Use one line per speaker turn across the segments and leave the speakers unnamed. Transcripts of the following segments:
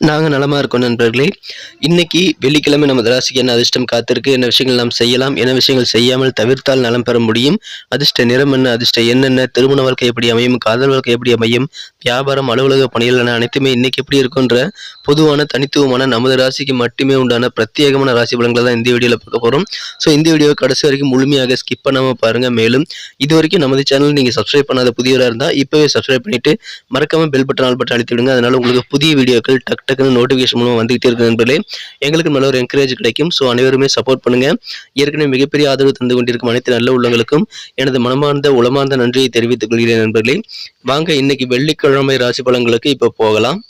நாங்கள் நலமாக இருக்கோம் நண்பர்களே. இன்னைக்கு வெள்ளிக்கிழமை நமது ராசிக்கு என்ன அதிர்ஷ்டம் காத்திருக்கு என்ன விஷயங்கள் நாம் செய்யலாம் என்ன விஷயங்கள் செய்யாமல் தவிர்த்தால் நலம் பெற முடியும் அதிர்ஷ்ட நிறம் என்ன அதிர்ஷ்ட என்னென்ன திருமண வாழ்க்கை எப்படி அமையும் காதல் வாழ்க்கை எப்படி அமையும் வியாபாரம் அலுவலக பணிகள் என அனைத்துமே இன்னைக்கு எப்படி இருக்குன்ற பொதுவான தனித்துவமான நமது ராசிக்கு மட்டுமே உண்டான பிரத்யேகமான ராசி பலன்களை தான் இந்த வீடியோவில் பார்க்க போகிறோம் ஸோ இந்த வீடியோ கடைசி வரைக்கும் முழுமையாக ஸ்கிப் பண்ணாமல் பாருங்கள் மேலும் இது வரைக்கும் நமது சேனல் நீங்கள் சப்ஸ்கிரைப் பண்ணாத புதியவராக இருந்தால் இப்போவே சப்ஸ்கிரைப் பண்ணிட்டு மறக்காமல் பெல் பட்டன் ஆல் பட்டன் அழுத்தி விடுங்க. அதனால் உங்களுக்கு புதிய வீடியோக்கள் டக் டக்குன்னு நோட்டிஃபிகேஷன் மூலம் வந்துகிட்டே இருக்கு நண்பர்களே. எங்களுக்கு நல்ல ஒரு என்கரேஜ் கிடைக்கும். ஸோ அனைவருமே சப்போர்ட் பண்ணுங்க. ஏற்கனவே மிகப்பெரிய ஆதரவு தந்து கொண்டிருக்கும் அனைத்து நல்ல உள்ளங்களுக்கும் எனது மனமார்ந்த உளமார்ந்த நன்றியை தெரிவித்துக் கொள்கிறேன் நண்பர்களே. வாங்க இன்னைக்கு வெள்ளிக்கிழமை ராசி பலன்களுக்கு இப்போ போகலாம்.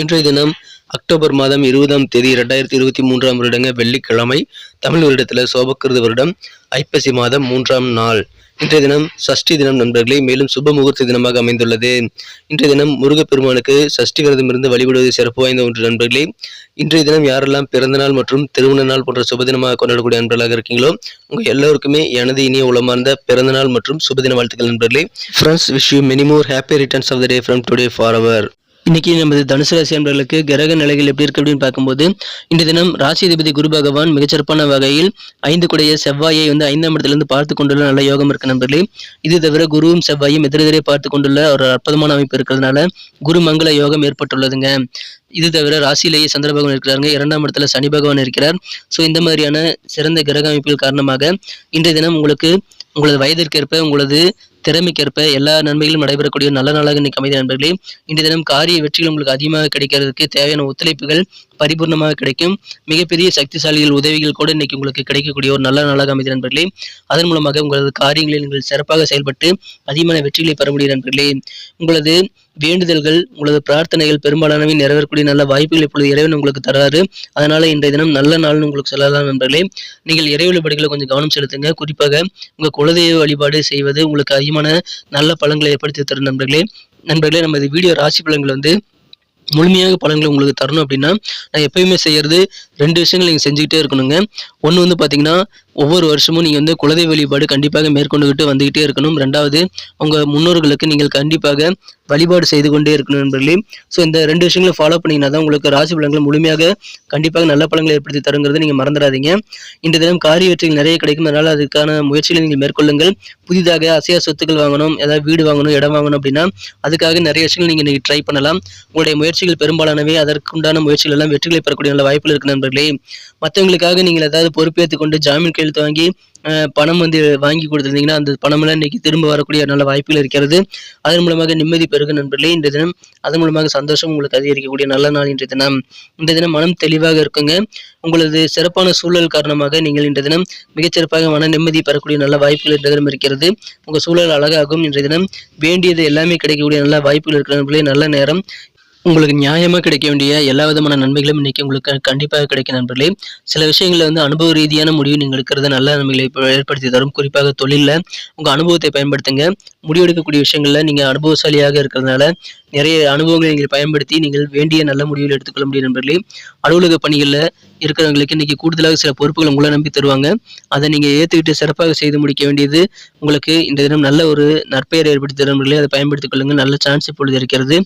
இன்றைய தினம் அக்டோபர் மாதம் இருபதாம் தேதி இரண்டாயிரத்தி இருபத்தி மூன்றாம் வருடங்க வெள்ளிக்கிழமை. தமிழ் வருடத்தில் சோபக்கிருத வருடம் ஐப்பசி மாதம் மூன்றாம் நாள். இன்றைய தினம் சஷ்டி தினம் நண்பர்களே மேலும் சுப முகூர்த்த தினமாக அமைந்துள்ளது. இன்றைய தினம் முருகப்பெருமானுக்கு சஷ்டி விரதம் இருந்து வழிபடுவது சிறப்பு வாய்ந்த ஒன்று நண்பர்களே. இன்றைய தினம் யாரெல்லாம் பிறந்த நாள் மற்றும் திருமண நாள் போன்ற சுப தினமாக கொண்டாடக்கூடிய நண்பர்களாக இருக்கீங்களோ உங்க எல்லோருக்குமே எனது இனிய உளமார்ந்த பிறந்த நாள் மற்றும் சுபதின வாழ்த்துக்கள் நண்பர்களே. Friends wish you many more happy returns of the day from today for அவர் இன்னைக்கு நமது தனுசு ராசி அன்பர்களுக்கு கிரக நிலைகள் எப்படி இருக்கு அப்படின்னு பார்க்கும்போது இன்று தினம் ராசி அதிபதி குரு பகவான் மிகச்சிறப்பான வகையில் ஐந்து குடைய செவ்வாயை வந்து ஐந்தாம் இடத்திலிருந்து பார்த்து கொண்டுள்ள நல்ல யோகம் இருக்கு நண்பர்களே. இது தவிர குருவும் செவ்வாயும் எதிரெதிரே பார்த்து கொண்டுள்ள ஒரு அற்புதமான அமைப்பு இருக்கிறதுனால குரு மங்கள யோகம் ஏற்பட்டுள்ளதுங்க. இது தவிர ராசியிலேயே சந்திர பகவான் இருக்கிறாருங்க. இரண்டாம் இடத்துல சனி பகவான் இருக்கிறார். ஸோ இந்த மாதிரியான சிறந்த கிரக அமைப்புகள் காரணமாக இன்றைய தினம் உங்களுக்கு உங்களது வயதிற்கேற்ப உங்களது திறமைக்கேற்ப எல்லா நன்மைகளும் நடைபெறக்கூடிய நல்ல நாளாக இன்னைக்கு அமைதி நண்பர்களே. இன்றைய தினம் காரிய வெற்றிகள் உங்களுக்கு அதிகமாக கிடைக்கிறதுக்கு தேவையான ஒத்துழைப்புகள் பரிபூர்ணமாக கிடைக்கும். மிகப்பெரிய சக்திசாலிகள் உதவிகள் கூட இன்னைக்கு உங்களுக்கு கிடைக்கக்கூடிய ஒரு நல்ல நாளாக அமைதி நண்பர்களே. அதன் மூலமாக உங்களது காரியங்களில் நீங்கள் சிறப்பாக செயல்பட்டு அதிகமான வெற்றிகளை பெற முடியும் நண்பர்களே. உங்களது வேண்டுதல்கள் உங்களது பிரார்த்தனைகள் பெரும்பாலானவை நிறைவேறக்கூடிய நல்ல வாய்ப்புகள் இப்பொழுது இறைவன் உங்களுக்கு தராரு அதனால இன்றைய தினம் நல்ல நாள்னு உங்களுக்கு சொல்லலாம் நண்பர்களே. நீங்கள் இறை வழிபாடுகளை கொஞ்சம் கவனம் செலுத்துங்க. குறிப்பாக உங்கள் குலதெய்வ வழிபாடு செய்வது உங்களுக்கு அதிகமான நல்ல பலன்களை ஏற்படுத்தி தரும் நண்பர்களே. நண்பர்களே நமது வீடியோ ராசி பலன்கள் வந்து முழுமையாக பலன்களை உங்களுக்கு தரணும் அப்படின்னா நான் எப்பயுமே செய்கிறது ரெண்டு விஷயங்கள் நீங்கள் செஞ்சுக்கிட்டே இருக்கணுங்க. ஒன்று வந்து பார்த்தீங்கன்னா ஒவ்வொரு வருஷமும் நீங்கள் வந்து குலதெய்வ வழிபாடு கண்டிப்பாக மேற்கொண்டுகிட்டு வந்துக்கிட்டே இருக்கணும். ரெண்டாவது உங்கள் முன்னோர்களுக்கு நீங்கள் கண்டிப்பாக வழிபாடு செய்து கொண்டே இருக்கணும் நண்பர்களே ஸோ இந்த ரெண்டு விஷயங்களும் ஃபாலோ பண்ணிங்கன்னா தான் உங்களுக்கு ராசி பலன்கள் முழுமையாக கண்டிப்பாக நல்ல பலன்களை ஏற்படுத்தி தருங்கிறது நீங்கள் மறந்துடாதீங்க. இந்த தினம் காரிய வெற்றிகள் நிறைய கிடைக்கும். அதனால் அதுக்கான முயற்சிகளை நீங்கள் மேற்கொள்ளுங்கள். புதிதாக அசையா சொத்துக்கள் வாங்கணும் ஏதாவது வீடு வாங்கணும் இடம் வாங்கணும் அப்படின்னா அதுக்காக நிறைய விஷயங்கள் நீங்கள் இன்றைக்கி ட்ரை பண்ணலாம். உங்களுடைய முயற்சிகள் பெரும்பாலானவை அதற்குண்டான முயற்சிகள் எல்லாம் வெற்றிகளை பெறக்கூடிய நல்ல வாய்ப்புகள் இருக்கு நண்பர்களே. மற்றவங்களுக்காக நீங்கள் ஏதாவது பொறுப்பேற்றுக் கொண்டு ஜாமீன் கையெழுத்து வாங்கி அஹ், பணம் வந்து வாங்கி கொடுத்துருந்தீங்கன்னா அந்த பணமெல்லாம் இன்னைக்கு திரும்ப வரக்கூடிய நல்ல வாய்ப்புகள் இருக்கிறது. அதன் மூலமாக நிம்மதி பெருகு நண்பர்களே. இன்றைய தினம் அதன் மூலமாக சந்தோஷம் உங்களுக்கு அதிகரிக்கக்கூடிய நல்ல நாள் இன்றைய தினம். இந்த தினம் மனம் தெளிவாக இருக்குங்க. உங்களது சிறப்பான சூழல் காரணமாக நீங்கள் இன்றைய தினம் மிகச்சிறப்பாக மன நிம்மதி பெறக்கூடிய நல்ல வாய்ப்புகள் இன்றைய தினம் இருக்கிறது. உங்கள் சூழல் அழகாகும். இன்றைய தினம் வேண்டியது எல்லாமே கிடைக்கக்கூடிய நல்ல வாய்ப்புகள் இருக்கிற நண்பர்களே. நல்ல நேரம். உங்களுக்கு நியாயமாக கிடைக்க வேண்டிய எல்லா விதமான நன்மைகளும் இன்னைக்கு உங்களுக்கு கண்டிப்பாக கிடைக்கும் நண்பர்களே. சில விஷயங்களில் வந்து அனுபவ ரீதியான முடிவு நீங்கள் எடுக்கிறது நல்ல நன்மைகளை ஏற்படுத்தி தரும். குறிப்பாக தொழிலில் உங்கள் அனுபவத்தை பயன்படுத்துங்க. முடிவெடுக்கக்கூடிய விஷயங்களில் நீங்கள் அனுபவசாலியாக இருக்கிறதுனால நிறைய அனுபவங்களை நீங்கள் பயன்படுத்தி நீங்கள் வேண்டிய நல்ல முடிவுகள் எடுத்துக்கொள்ள முடியும் நண்பர்களே. அலுவலக பணிகளில் இருக்கிறவங்களுக்கு இன்னைக்கு கூடுதலாக சில பொறுப்புகள் உங்களை நம்பி தருவாங்க. அதை நீங்கள் ஏற்றுக்கிட்டு சிறப்பாக செய்து முடிக்க வேண்டியது உங்களுக்கு இந்த தினம் நல்ல ஒரு நற்பெயர் ஏற்படுத்தி தரும் நண்பர்களே அதை பயன்படுத்திக் கொள்ளுங்கள் நல்ல சான்ஸ் இப்பொழுது இருக்கிறது.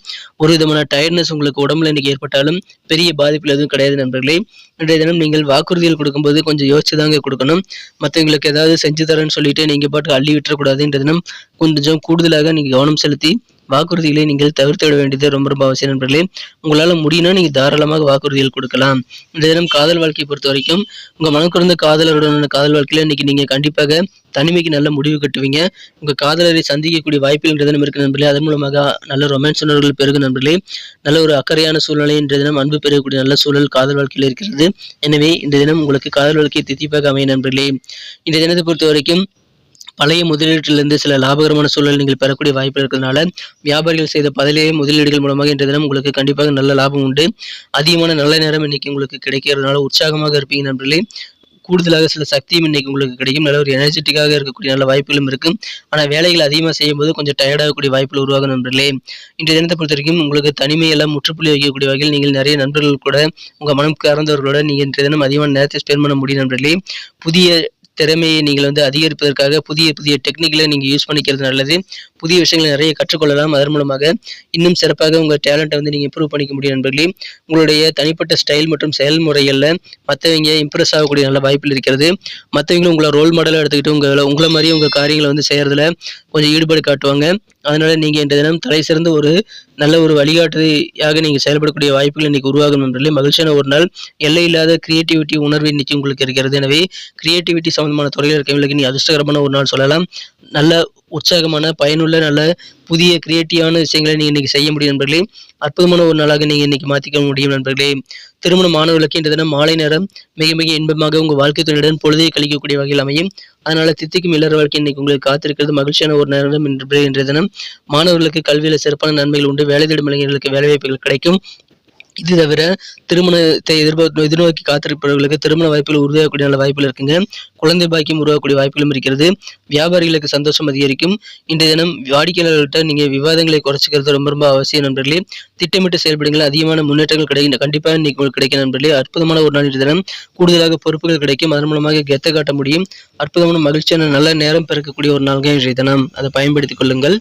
ஒரு விதமான டயர்ட்னஸ் உங்களுக்கு உடம்புல இன்னைக்கு ஏற்பட்டாலும் பெரிய பாதிப்புகள் எதுவும் கிடையாது நண்பர்களே. இன்றைய தினம் நீங்கள் வாக்குறுதிகள் கொடுக்கும்போது கொஞ்சம் யோசிச்சு தாங்க கொடுக்கணும். மற்றவங்களுக்கு ஏதாவது செஞ்சு தரேன்னு சொல்லிட்டு நீங்கள் பாட்டு அள்ளி விட்டுறக்கூடாது. இந்த தினம் கொஞ்சம் கூடுதலாக நீங்கள் கவனம் செலுத்தி வாக்குறுதிகளை நீங்கள் தவிர்த்து விட வேண்டியது ரொம்ப ரொம்ப அவசியம் நண்பர்களே. உங்களால் முடியும்னா நீங்கள் தாராளமாக வாக்குறுதிகள் கொடுக்கலாம். இந்த தினம் காதல் வாழ்க்கையை பொறுத்த வரைக்கும் உங்கள் மனக்குறந்த காதலருடனான காதல் வாழ்க்கையில் இன்னைக்கு நீங்கள் கண்டிப்பாக தனிமைக்கு நல்ல முடிவு கட்டுவீங்க. உங்கள் காதலரை சந்திக்கக்கூடிய வாய்ப்பு இன்றைய தினம் இருக்கு நண்பர்களே. அதன் மூலமாக நல்ல ரொமான்ஸ் உணர்வுகள் பெருகும் நண்பர்களே. நல்ல ஒரு அக்கறையான சூழ்நிலை இன்றைய தினம் அன்பு பெறக்கூடிய நல்ல சூழல் காதல் வாழ்க்கையில் இருக்கிறது. எனவே இந்த தினம் உங்களுக்கு காதல் வாழ்க்கையை தித்திப்பாக அமைய நண்பர்களே. இந்த தினத்தை பொறுத்த வரைக்கும் பழைய முதலீட்டிலிருந்து சில லாபகரமான சூழல் நீங்கள் பெறக்கூடிய வாய்ப்பு இருக்கிறதுனால வியாபாரிகள் செய்த பதிலே முதலீடுகள் மூலமாக இன்றைய தினம் உங்களுக்கு கண்டிப்பாக நல்ல லாபம் உண்டு. அதிகமான நல்ல நேரம் இன்னைக்கு உங்களுக்கு கிடைக்கிறதுனால உற்சாகமாக இருப்பீங்க நண்பர்களே. கூடுதலாக சில சக்தியும் இன்னைக்கு உங்களுக்கு கிடைக்கும். நல்ல ஒரு எனர்ஜெட்டிக்காக இருக்கக்கூடிய நல்ல வாய்ப்புகளும் இருக்கும் ஆனால் வேலைகள் அதிகமாக செய்யும் போது கொஞ்சம் டயர்டாகக்கூடிய வாய்ப்புகள் உருவாகும் நண்பர்களே. இன்றைய தினத்தை பொறுத்த வரைக்கும் உங்களுக்கு தனிமையெல்லாம் முற்றுப்புள்ளி வைக்கக்கூடிய வகையில் நீங்கள் நிறைய நண்பர்கள் கூட உங்கள் மனம் கறந்தவர்களோட நீங்கள் இன்றைய தினம் அதிகமான நேரத்தை ஸ்பெண்ட் பண்ண முடியும் நண்பர்களே. புதிய திறமையை நீங்கள் வந்து அதிகரிப்பதற்காக புதிய புதிய டெக்னிக்களை நீங்கள் யூஸ் பண்ணிக்கிறது நல்லது. புதிய விஷயங்களை நிறைய கற்றுக்கொள்ளலாம். அதன் மூலமாக இன்னும் சிறப்பாக உங்கள் டேலண்ட்டை வந்து நீங்கள் இம்ப்ரூவ் பண்ணிக்க முடியும் நண்பர்களே. உங்களுடைய தனிப்பட்ட ஸ்டைல் மற்றும் செயல்முறைகளில் மற்றவங்க இம்ப்ரெஸ் ஆகக்கூடிய நல்ல வாய்ப்பில் இருக்கிறது. மற்றவங்களும் உங்களை ரோல் மாடலாக எடுத்துக்கிட்டு உங்களை உங்களை மாதிரி உங்கள் காரியங்களை வந்து செய்கிறதுல கொஞ்சம் ஈடுபாடு காட்டுவாங்க. அதனால் நீங்கள் இன்றைய தினம் தலை சிறந்த ஒரு நல்ல ஒரு வழிகாட்டியாக நீங்கள் செயல்படக்கூடிய வாய்ப்புகள் இன்னைக்கு உருவாகும் நண்பர்களே. மகிழ்ச்சியான ஒரு நாள். எல்லை இல்லாத கிரியேட்டிவிட்டி உணர்வு இன்னைக்கு உங்களுக்கு இருக்கிறது. எனவே கிரியேட்டிவிட்டி சம்பந்தமான துறையில் இருக்கவங்களுக்கு நீ அதிர்ஷ்டகரமான ஒரு நாள் சொல்லலாம். நல்ல உற்சாகமான பயனுள்ள நல்ல புதிய கிரியேட்டிவான விஷயங்களை நீங்கள் இன்னைக்கு செய்ய முடியும் நண்பர்களே. அற்புதமான ஒரு நாளாக நீங்கள் இன்னைக்கு மாற்றிக்க முடியும் நண்பர்களே. திருமண மாணவர்களுக்கு இந்த தினம் மாலை நேரம் மிக மிக இன்பமாக உங்கள் வாழ்க்கை துணையுடன் பொழுதை கழிக்கக்கூடிய வகையில் அமையும். அதனால் தித்திக்கும் இல்லற வாழ்க்கை இன்னைக்கு உங்களுக்கு காத்திருக்கிறது. மகிழ்ச்சியான ஒரு நேரம் என்று இன்றைய தினம். மாணவர்களுக்கு கல்வியில் சிறப்பான நன்மைகள் உண்டு. வேலை தேடும் இளைஞர்களுக்கு வேலை வாய்ப்புகள் கிடைக்கும். இது தவிர திருமணத்தை எதிர்பார்த்து எதிர்நோக்கி காத்திருப்பவர்களுக்கு திருமண வாய்ப்புகள் உருவாகக்கூடிய நல்ல வாய்ப்புகள் இருக்குங்க. குழந்தை பாக்கியம் உருவாகக்கூடிய வாய்ப்புகளும் இருக்கிறது. வியாபாரிகளுக்கு சந்தோஷம் அதிகரிக்கும். இன்றைய தினம் வாடிக்கையாளர்கள்ட்ட நீங்கள் விவாதங்களை குறைச்சிக்கிறது ரொம்ப ரொம்ப அவசியம் நண்பர்களே. திட்டமிட்டு செயல்படுங்கள். அதிகமான முன்னேற்றங்கள் கிடைக்கும் கண்டிப்பாக இன்னைக்கு கிடைக்கும் நண்பர்களே. அற்புதமான ஒரு நாள் இன்றைய தினம். கூடுதலாக பொறுப்புகள் கிடைக்கும். அதன் மூலமாக கெத்த காட்ட முடியும். அற்புதமான மகிழ்ச்சியான நல்ல நேரம் பிறக்கக்கூடிய ஒரு நாள்கள் இன்றைய தினம். அதை பயன்படுத்திக் கொள்ளுங்கள்.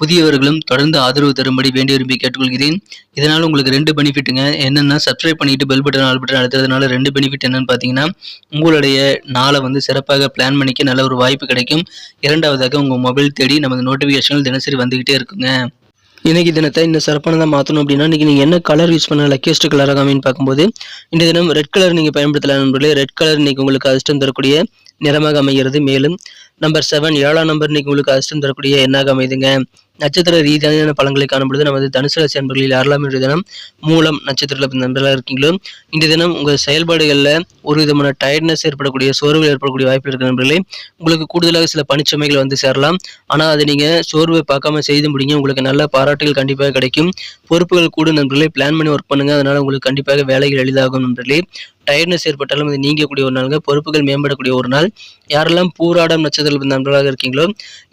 புதியவர்களும் தொடர்ந்து ஆதரவு தரும்படி வேண்டி விரும்பி கேட்டுக்கொள்கிறேன். இதனால் உங்களுக்கு ரெண்டு பெனிஃபிட்டுங்க என்னென்னா சப்ஸ்கிரைப் பண்ணிட்டு பெல் பட்டன் ஆல் பட்டன் அழுத்துறதுனால ரெண்டு பெனிஃபிட் என்னன்னு பார்த்தீங்கன்னா உங்களுடைய நாளை வந்து சிறப்பாக பிளான் பண்ணிக்க நல்ல ஒரு வாய்ப்பு கிடைக்கும். இரண்டாவதாக உங்கள் மொபைல் தேடி நமது நோட்டிஃபிகேஷன்கள் தினசரி வந்துக்கிட்டே இருக்குங்க. இன்றைக்கி தினத்தை இன்னும் சிறப்பானதாக மாற்றணும் அப்படின்னா இன்றைக்கி நீங்கள் என்ன கலர் யூஸ் பண்ண லக்கியஸ்ட் கலராக அமைன்னு பார்க்கும்போது இந்த தினம் ரெட் கலர் நீங்கள் பயன்படுத்தலாம் நண்பர்களே. ரெட் கலர் இன்னைக்கு உங்களுக்கு அதிர்ஷ்டம் தரக்கூடிய நிறமாக அமைகிறது. மேலும் நம்பர் செவன் ஏழாம் நம்பர் இன்றைக்கி உங்களுக்கு அதிர்ஷ்டம் தரக்கூடிய எண்ணாக அமைதுங்க. நட்சத்திர ரீதியான பலன்களை காணும்பொழுது நமது தனுசு ராசி அன்பர்களில் யாரெல்லாம் இன்றைய தினம் மூலம் நட்சத்திரத்தில் நண்பர்களாக இருக்கீங்களோ இன்றைய தினம் உங்கள் செயல்பாடுகளில் ஒரு விதமான டயர்ட்னஸ் ஏற்படக்கூடிய சோர்வு ஏற்படக்கூடிய வாய்ப்பு இருக்கிற நண்பர்களே உங்களுக்கு கூடுதலாக சில பணிச்சுமைகள் வந்து சேரலாம். ஆனால் அதை நீங்கள் சோர்வை பார்க்காம செய்து முடிங்க. உங்களுக்கு நல்ல பாராட்டுகள் கண்டிப்பாக கிடைக்கும். பொறுப்புகள் கூட நண்பர்களே பிளான் பண்ணி ஒர்க் பண்ணுங்கள் அதனால் உங்களுக்கு கண்டிப்பாக வேலைகள் எளிதாகும் நண்பர்களே. டயர்ட்னஸ் ஏற்பட்டாலும் அது நீங்கக்கூடிய ஒரு நாளுங்க. பொறுப்புகள் மேம்படக்கூடிய ஒரு நாள். யாரெல்லாம் பூராடம் நட்சத்திர நண்பர்களாக இருக்கீங்களோ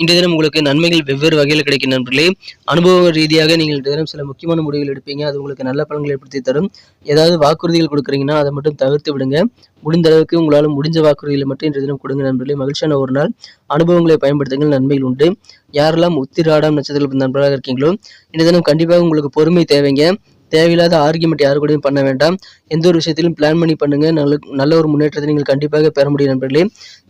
இன்றைய தினம் உங்களுக்கு நன்மைகள் வெவ்வேறு வகையில் கிடைக்கும் நண்பர்களே. அனுபவ ரீதியாக நீங்கள் இன்றைய தினம் சில முக்கியமான முடிவுகள் எடுப்பீங்க. அது உங்களுக்கு நல்ல பலன்களை ஏற்படுத்தி தரும். ஏதாவது வாக்குறுதிகள் கொடுக்குறீங்கன்னா அதை மட்டும் தவிர்த்து விடுங்க. முடிந்த அளவுக்கு உங்களால் முடிஞ்ச வாக்குறுதிகளை மட்டும் இன்றைய தினம் கொடுங்க நண்பர்களே. மகிழ்ச்சியான ஒரு நாள். அனுபவங்களை பயன்படுத்துங்கள். நன்மைகள் உண்டு. யாரெல்லாம் உத்திராடம் நட்சத்திர நண்பர்களாக இருக்கீங்களோ இன்றைய தினம் கண்டிப்பாக உங்களுக்கு பொறுமை தேவைங்க. தேவையில்லாத ஆர்கியூமெண்ட் யாரு கூடயும் பண்ண வேண்டாம். எந்த ஒரு விஷயத்திலும் பிளான் பண்ணி பண்ணுங்கள் நல்ல நல்ல ஒரு முன்னேற்றத்தை நீங்கள் கண்டிப்பாக பெற முடியும் நண்பர்களே.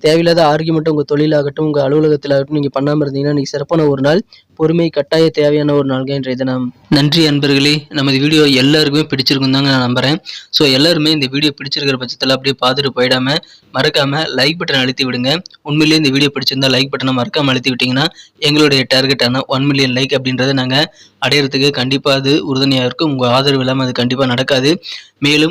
தேவையில்லாத ஆர்கியூமெண்ட் உங்கள் தொழிலாகட்டும் உங்கள் அலுவலகத்திலாகட்டும் நீங்கள் பண்ணாமல் இருந்தீங்கன்னா நீங்கள் சிறப்பான ஒரு நாள் பொறுமை கட்டாய தேவையான ஒரு நாள்கள் இன்றைய தினம். நன்றி அன்பர்களே நமது வீடியோ எல்லாருக்குமே பிடிச்சிருக்கும் தாங்க நான் நம்புறேன். ஸோ எல்லாருமே இந்த வீடியோ பிடிச்சிருக்கிற பட்சத்தில் அப்படியே பார்த்துட்டு போயிடாம மறக்காம லைக் பட்டன் அழுத்தி விடுங்க. உண்மையிலேயே இந்த வீடியோ பிடிச்சிருந்தா லைக் பட்டனை மறக்காம அழுத்தி விட்டீங்கன்னா எங்களுடைய டார்கெட்டான ஒன் மில்லியன் லைக் அப்படின்றத நாங்கள் அடையிறதுக்கு கண்டிப்பாக அது உறுதுணையாக இருக்கும். உங்கள் ஆதரவு இல்லாமல் அது கண்டிப்பாக நடக்காது. மேலும்